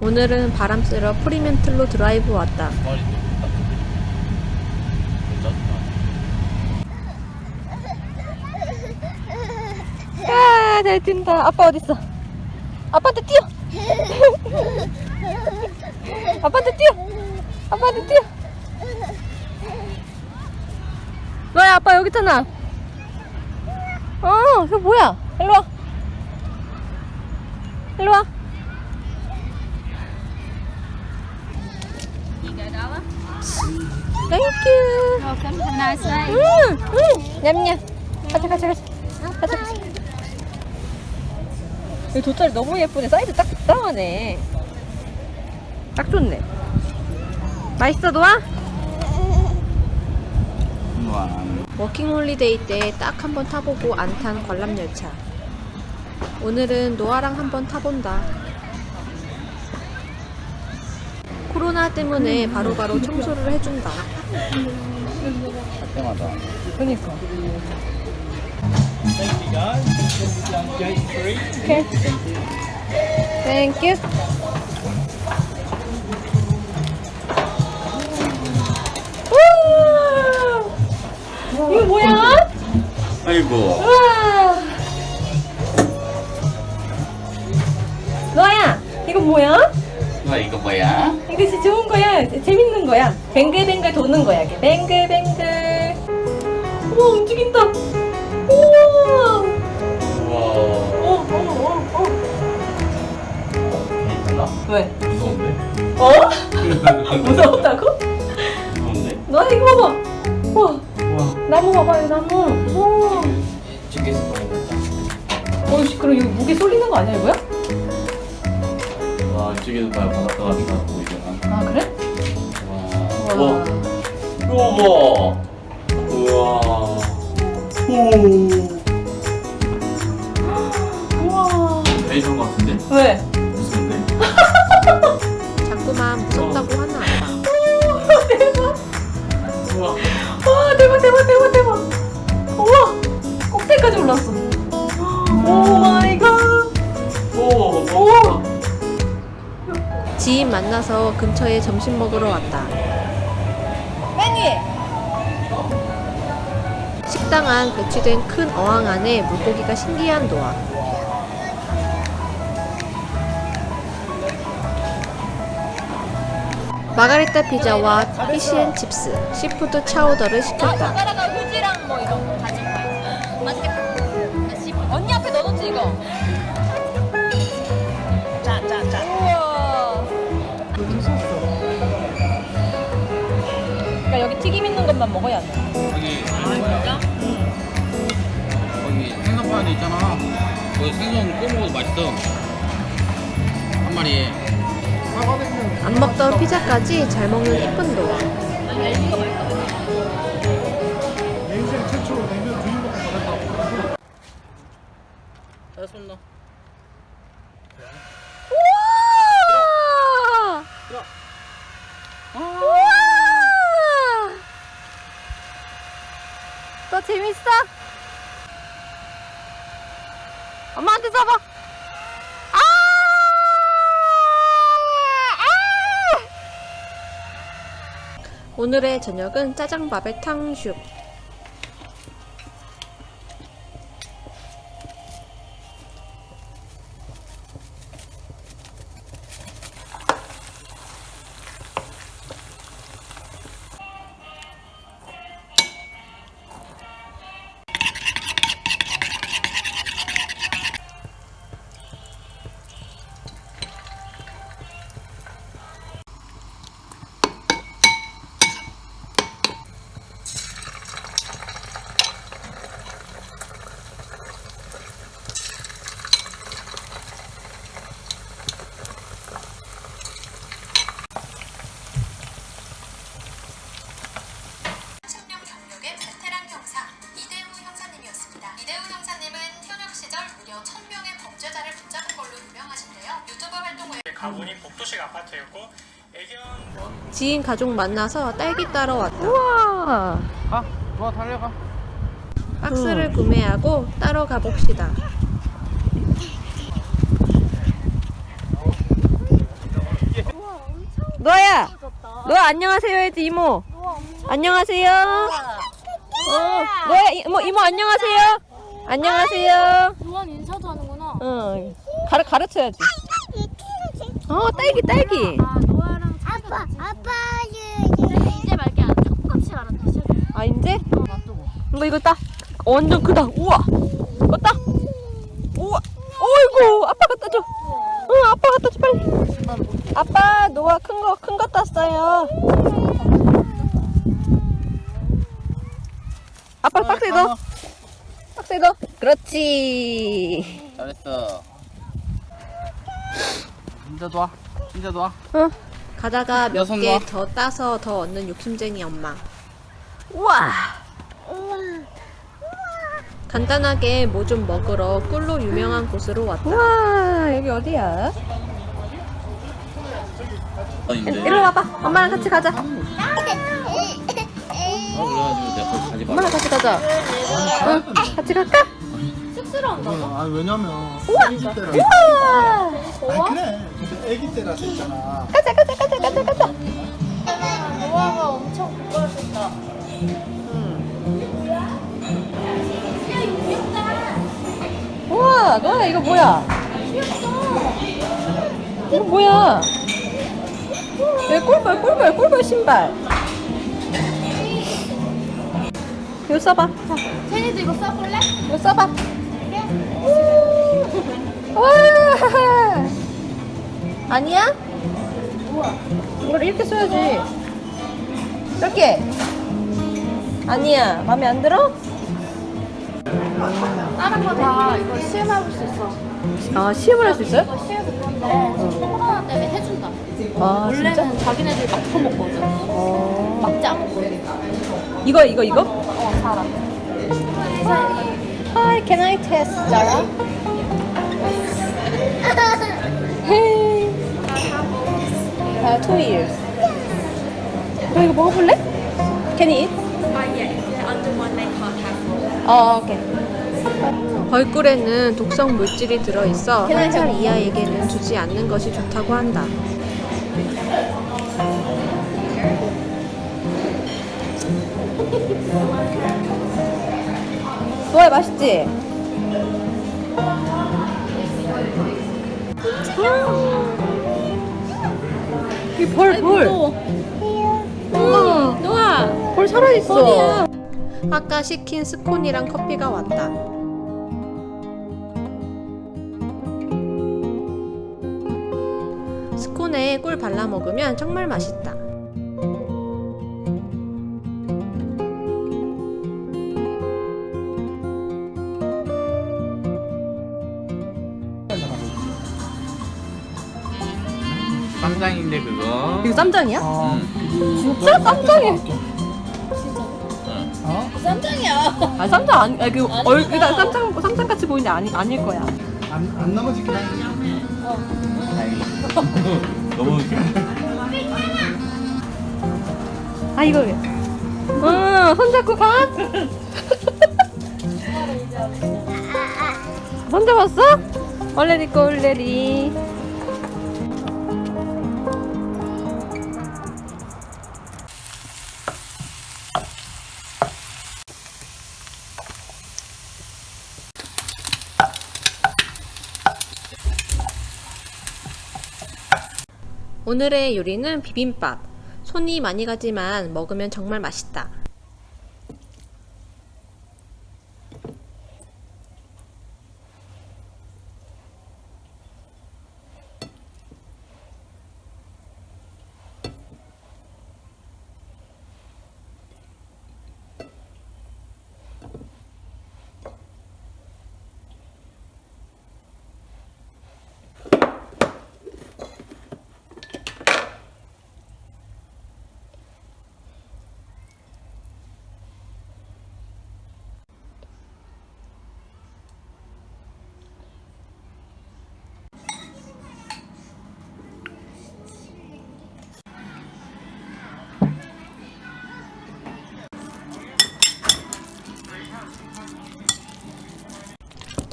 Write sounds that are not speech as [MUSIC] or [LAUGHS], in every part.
오늘은 바람 쐬러 프리멘틀로 드라이브 왔다. 아, 잘 뛴다. 아빠 어딨어? 아빠한테 뛰어! [LAUGHS] 아빠한테 뛰어! 아빠한테 뛰어! 너야, 아빠 여기 있잖아. 어, 그거 뭐야? 일로 와. 일로 와. 땡큐. Welcome. Have a nice day. 응, 응. 냠냠. 가자, 가자, 가자. 가자, 가자. 이 돗자리 너무 예쁘네. 사이즈 딱 적당하네. 딱 좋네. 맛있어, 노아? 워킹 홀리데이 때 딱 한 번 타보고 안 탄 관람 열차. 오늘은 노아랑 한 번 타본다. 코로나 때문에 바로 바로 청소를 해준다. 할 때마다. 그니까. 오케이. 땡큐. 이거 뭐야? 아이고. 우와! 너야, 이거 뭐야? 나 이거 뭐야? 이것이 좋은 거야. 재밌는 거야. 뱅글뱅글 도는 거야. 이렇게 뱅글뱅글. 우와, 움직인다. 우와! 우와. 어, 어, 어, 어. 괜찮아? 왜? 무서운데? 어? [LAUGHS] 무서웠다고? 무서운데? 너 이거 봐봐. 우와, 우와. 나무 봐봐요, 나무. 우와. 찍겠어 보인다. 어이씨, 그럼 이거 무게 쏠리는 거 아니야, 이거야? 와 이쪽에도 다 바닷가가 다 보이잖 아. 아, 그래? 와. 우와. 우와. [LAUGHS] 우와. 우와. 오. 우와. 애전 같은데? 왜? 자꾸만 무섭다고 하는 아빠. 우와. 와, 대박, 대박, 대박, 대박. 우와, 꼭대기까지 올랐어. 지인 만나서 근처에 점심 먹으러 왔다. 식당 안 배치된 큰 어항 안에 물고기가 신기한 노아. 마가리타 피자와 피시앤칩스, 시푸드 차우더를 시켰다. 것만 먹어야 돼. 여기 거기 생선파도 있잖아. 거기 생선 구워 먹어도 맛있어. 한 마리에. 안 먹던 피자까지 잘 먹는 이쁜 노아. 알았습니다. 우와! 우와! 너 재밌어? 엄마한테 잡아. 아! 아! 오늘의 저녁은 짜장밥에 탕수육. 지인 가족 만나서 딸기 따러 왔다. 우와! 가. 좋아 달려가. 박스를 구매하고 따러 가봅시다. 노아야. 노아 안녕하세요 해야지 이모. 안녕하세요. 어, 노아 이모 이모 안녕하세요. 안녕하세요. 노안 인사도 하는구나. 응. 가르 가르쳐야지. 어 딸기 딸기. 아 노아랑 아빠 아빠 이제 말게 안 똑같이 알았다. 아 이제. 이거 이거 따. 완전 크다. 우와. 이거 따. 우와. 어이구 아빠 갖다 줘. 응 아빠 갖다 줘 빨리. 아빠 노아 큰 거 큰 거 땄어요. 아빠 박스에 넣어. 박스에 넣어. 그렇지. 잘했어. 진짜 좋아. 진짜 좋아. 응. 가다가 몇개 놔. 더 따서 더 얻는 욕심쟁이 엄마. 우와. 간단하게 뭐 좀 먹으러 꿀로 유명한 곳으로 왔다. 와 여기 어디야? 이리 와봐. 엄마랑 같이 가자. 아, 그래가지고 내가 거기 가지 마. 엄마랑 같이 가자. 응. 같이 갈까? 아 왜냐면 애기 때라 우와. 아 그래 근데 애기 때라서 있잖아 가자 가자 가자 가자 가자. 우와 너야 이거 뭐야? 이거 뭐야? 여기 꿀벌 꿀벌 꿀벌 신발. 이거 써봐. 자, 세니도 이거 써볼래? 이거 써봐. 와. 아니야? 이걸 이렇게 써야지. 이렇게. 아니야. 마음에 안 들어? 다른 거 다 이거 시음해볼 수 있어. 아 시음을 할 수 있어요? 이거 시음을 건데 코로나 때문에 해준다. 아 원래는 자기네들이 막 퍼먹거든. 어. 막지 않거든. 이거 이거 이거? 어 살아. Hi, can I test Zara? hey. Uh, two years. 너 이거 먹어볼래? Can you eat? 어, 오케이. 벌꿀에는 독성 물질이 들어있어 한살 이하에게는 주지 않는 것이 좋다고 한다. [LAUGHS] 좋아요, 맛있지? 이 벌, 벌. 우와. 벌 살아있어. 아까 시킨 스콘이랑 커피가 왔다. 스콘에 꿀 발라 먹으면 정말 맛있다. 쌈장인데 그거. 이거 쌈장이야? 아 진짜 쌈장이 야. 어? 아 쌈장 아니, 아니 그 얼, 일단 쌈장 쌈장 같이 보이는데 아니 아닐 거야. 안, 안 넘어지긴 너무 [LAUGHS] 아 이거 왜? 응, 손잡고 가. [LAUGHS] 손잡았어? 얼레리 꼴레리. 오늘의 요리는 비빔밥. 손이 많이 가지만 먹으면 정말 맛있다.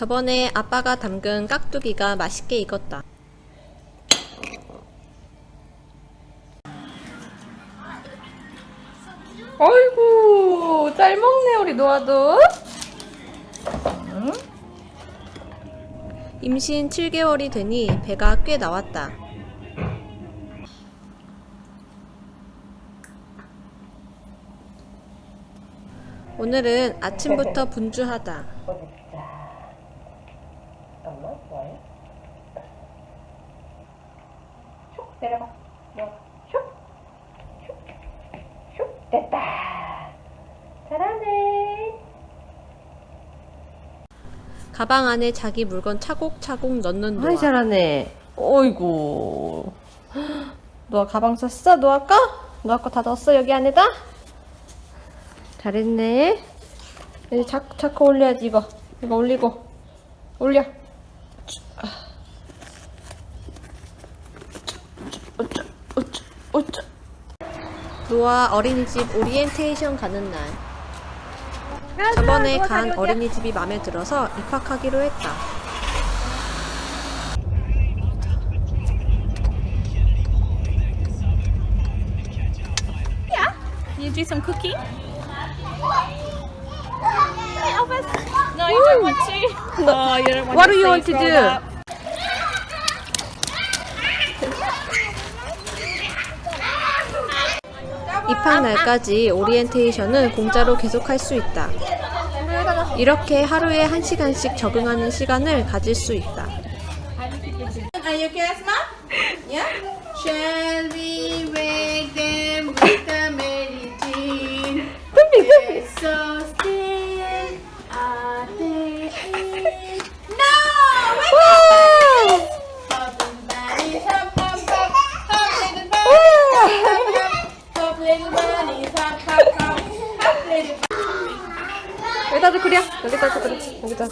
저번에 아빠가 담근 깍두기가 맛있게 익었다. 아이고 잘 먹네 우리 노아도. 임신 7개월이 되니 배가 꽤 나왔다. 오늘은 아침부터 분주하다. 가방 안에 자기 물건 차곡차곡 넣는 노아. 아이 잘하네. 어이구. 노아 가방 쌌어? 노아 거? 노아 거다 넣었어 여기 안에다? 잘했네. 이제 자꾸 자꾸 올려야지 이거. 이거 올리고 올려. 어쩌 어쩌. 노아 어린이집 오리엔테이션 가는 날. 저번에 간 어린이집이 마음에 들어서 입학하기로 했다. You do some cooking? No, you don't want to. No, you don't want What to do you see want to grown do? up. 입학 날까지 오리엔테이션은 공짜로 계속할 수 있다. 이렇게 하루에 한 시간씩 적응하는 시간을 가질 수 있다. Are you okay, Asma? Yeah? Shall we wake them with the medicine? So 여기다도 그려. 여기다.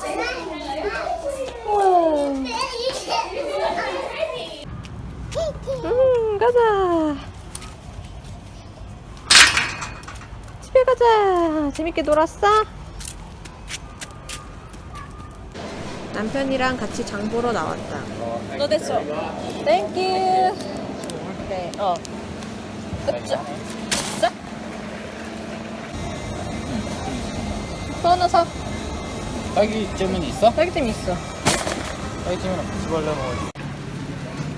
음, 가자. 집에 가자. 재밌게 놀았어? 남편이랑 같이 장 보러 나왔다. 너 됐어. 땡큐. 네, 어. 으쌰. 또 하나 사. 딸기잼은 있어? 딸기잼 있어. 딸기잼이랑 같이 발라 먹어야지.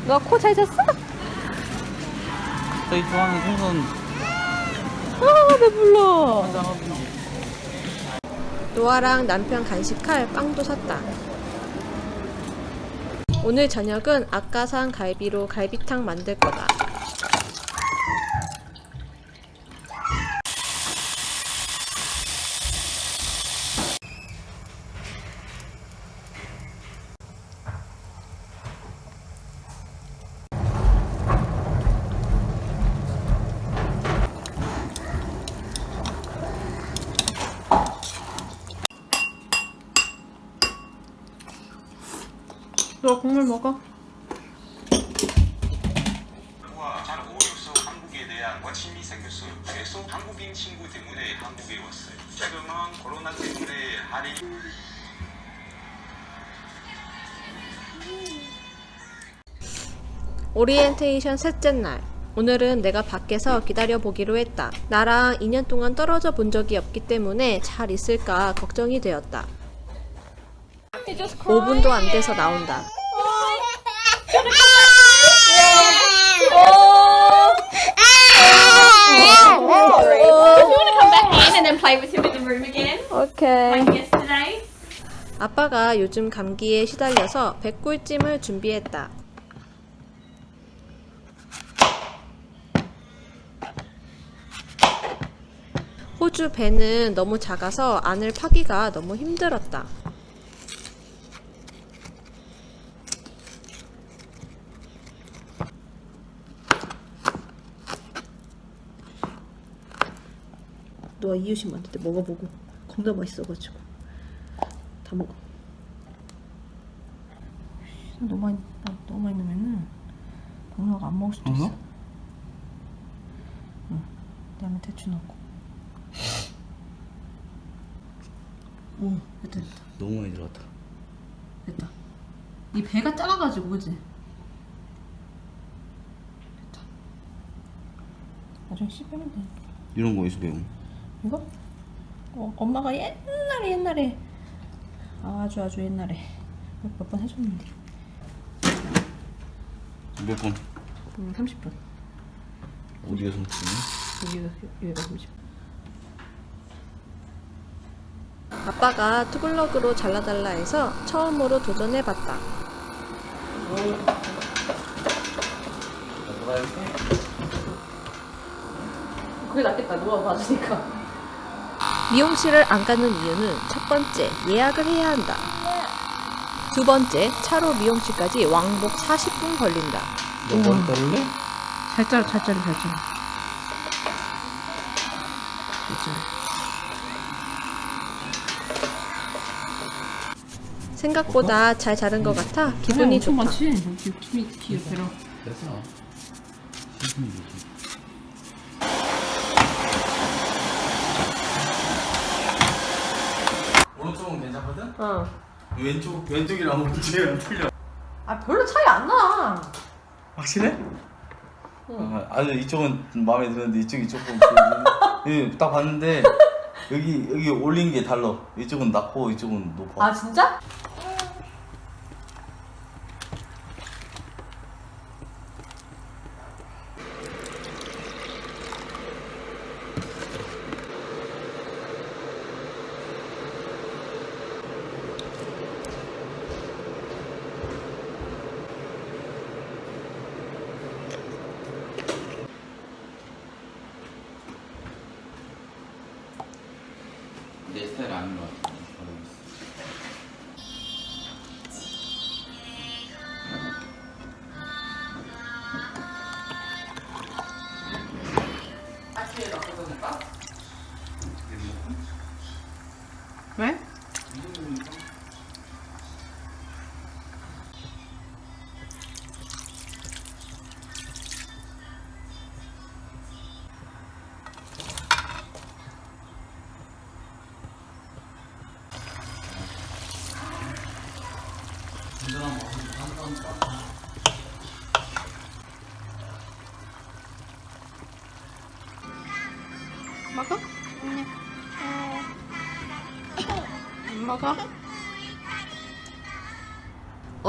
너 코 잘 잤어? 저희 좋아하는 생선 아, 배불러. 하든지. 노아랑 남편 간식할 빵도 샀다. 오늘 저녁은 아까 산 갈비로 갈비탕 만들 거다. 너 국물 먹어. 잘 어려서 한국에 대한 관심이 생겼어요. 그래서 한국인 친구 때문에 한국에 왔어요. 지금은 코로나 때문에 할인 오리엔테이션 셋째 날. 오늘은 내가 밖에서 기다려 보기로 했다. 나랑 2년 동안 떨어져 본 적이 없기 때문에 잘 있을까 걱정이 되었다. 5분도 안 돼서 나온다. 아빠가 요즘 감기에 시달려서 백꿀찜을 준비했다. 호주 배는 너무 작아서 안을 파기가 너무 힘들었다. 너가 이유식 만들 때 먹어보고 겁나 맛있어가지고 다 먹어. 너무 많이 나- 너무 많이 넣으면은 동료가 안 먹을 수도 있어. 어? 응. 그다음에 대추 넣고. 오 됐다 됐다 너무 많이 들어갔다. 됐다. 이 배가 작아가지고 그지? 됐다. 나중에 씹으면 돼. 이런 거 어디서 배운? 이거? 어, 엄마가 옛날에 옛날에 아주 아주 옛날에 몇 번 해줬는데 몇 분? 음, 30분 어디가 손톱이냐? 여기가 여기가 30분 아빠가 투블럭으로 잘라달라 해서 처음으로 도전해봤다. 그게 낫겠다 누가 봐주니까 미용실을 안 가는 이유는 첫 번째, 예약을 해야 한다. 두 번째, 차로 미용실까지 왕복 40분 걸린다. 너 머리 자를래? 잘 자르 잘 자르 잘 생각보다 잘 자른 것 같아 기분이 엄청 좋다. 많지 여기 키미 키 옆에로 됐어. 신분이 되지. 어. 왼쪽 왼쪽이랑 오른쪽이랑 틀려. 아 별로 차이 안 나 확실해? 아, 아니 이쪽은 마음에 드는데 이쪽이 조금 [LAUGHS] 예, 딱 봤는데 여기 여기 올린 게 달라. 이쪽은 낮고 이쪽은 높아. 아 진짜?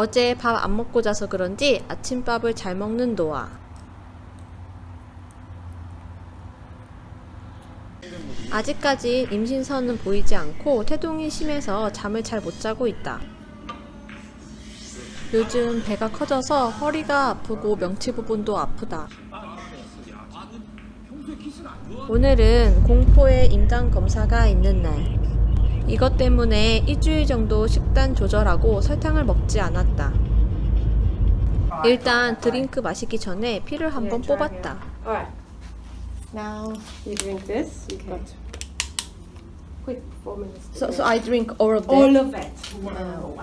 어제 밥 안 먹고 자서 그런지 아침밥을 잘 먹는 노아. 아직까지 임신선은 보이지 않고 태동이 심해서 잠을 잘 못 자고 있다. 요즘 배가 커져서 허리가 아프고 명치 부분도 아프다. 오늘은 공포의 임당 검사가 있는 날. 이것 때문에 일주일 정도 식단 조절하고 설탕을 먹지 않았다. 일단 드링크 마시기 전에 피를 한번 뽑았다. Alright. Now you drink this. You've got quick four minutes. to So, so I drink all of All of it. Wow.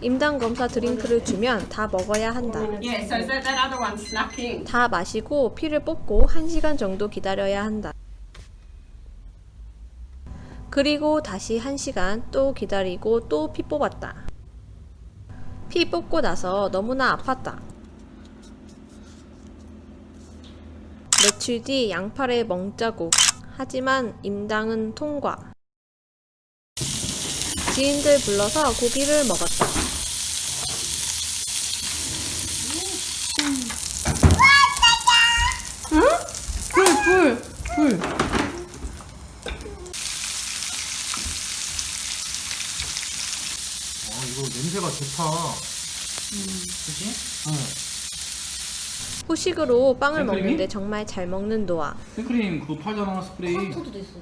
임당 검사 드링크를 주면 다 먹어야 한다. Yeah, so that, other one. 다 마시고 피를 뽑고 1시간 정도 기다려야 한다. 그리고 다시 1시간 또 기다리고 또 피 뽑았다. 피 뽑고 나서 너무나 아팠다. 며칠 뒤 양팔에 멍자국. 하지만 임당은 통과. 지인들 불러서 고기를 먹었다. 아 이거 냄새가 좋다. 그치? 후식으로 빵을 생크림이? 먹는데 정말 잘 먹는 노아. 생크림 그거 팔잖아 스프레이. 토도 있어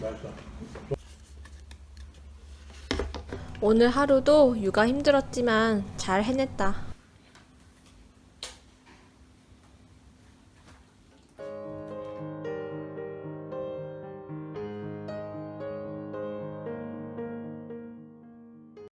맛있어. 오늘 하루도 육아 힘들었지만 잘 해냈다.